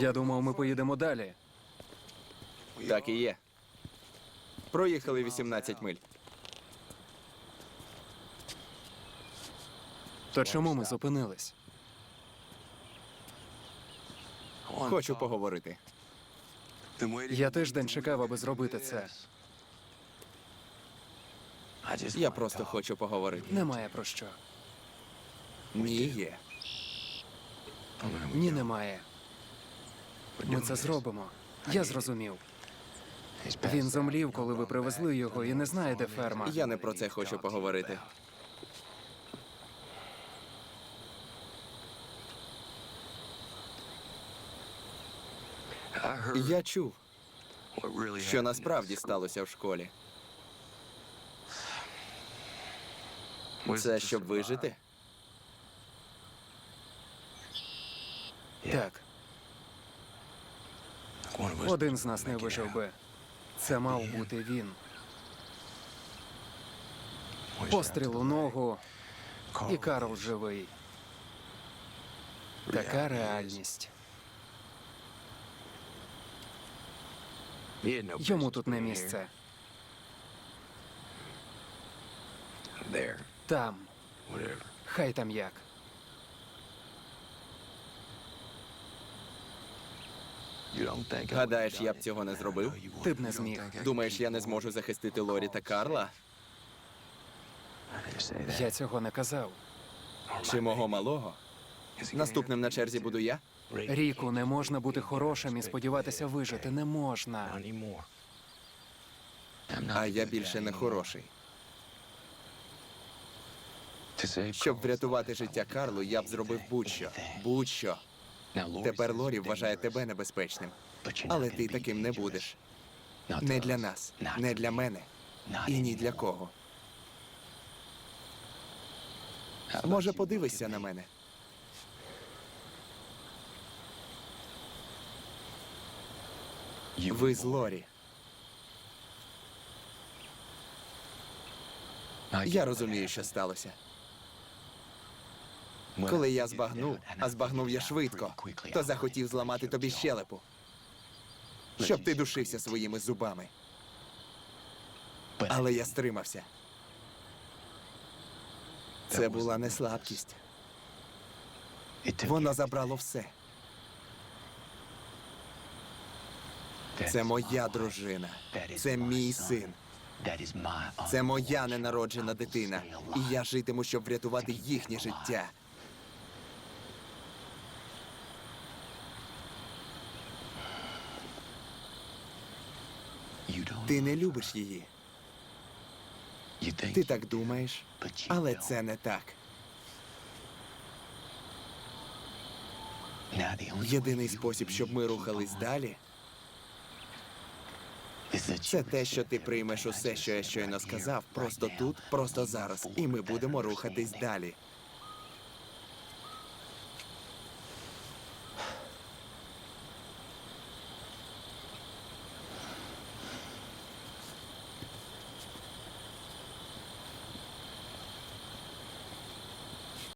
Я думав, ми поїдемо далі. Так і є. Проїхали 18 миль. То чому ми зупинились? Хочу поговорити. Я тиждень чекав, аби зробити це. Я просто хочу поговорити. Немає про що. Ні, є. Ні, немає. Ми це зробимо. Я зрозумів. Він зомлів, коли ви привезли його, і не знає, де ферма. Я не про це хочу поговорити. Я чув, що насправді сталося в школі. Це щоб вижити? Так, один з нас не вижив би. Це мав бути він. Постріл у ногу, і Карл живий. Така реальність. Йому тут не місце. Там. Хай там як. Гадаєш, я б цього не зробив? Ти б не зміг. Думаєш, я не зможу захистити Лорі та Карла? Я цього не казав. Чи мого малого? Наступним на черзі буду я? Ріку, не можна бути хорошим і сподіватися вижити. Не можна. А я більше не хороший. Щоб врятувати життя Карлу, я б зробив будь-що. Будь-що. Тепер Лорі вважає тебе небезпечним. Але ти таким не будеш. Не для нас, не для мене і ні для кого. Може, подивишся на мене. Ви з Лорі. Я розумію, що сталося. Коли я збагнув, а збагнув я швидко, то захотів зламати тобі щелепу, щоб ти душився своїми зубами. Але я стримався. Це була не слабкість. Воно забрало все. Це моя дружина. Це мій син. Це моя ненароджена дитина. І я житиму, щоб врятувати їхнє життя. Ти не любиш її. Ти так думаєш, але це не так. Єдиний спосіб, щоб ми рухались далі, це те, що ти приймеш усе, що я щойно сказав, просто тут, просто зараз, і ми будемо рухатись далі.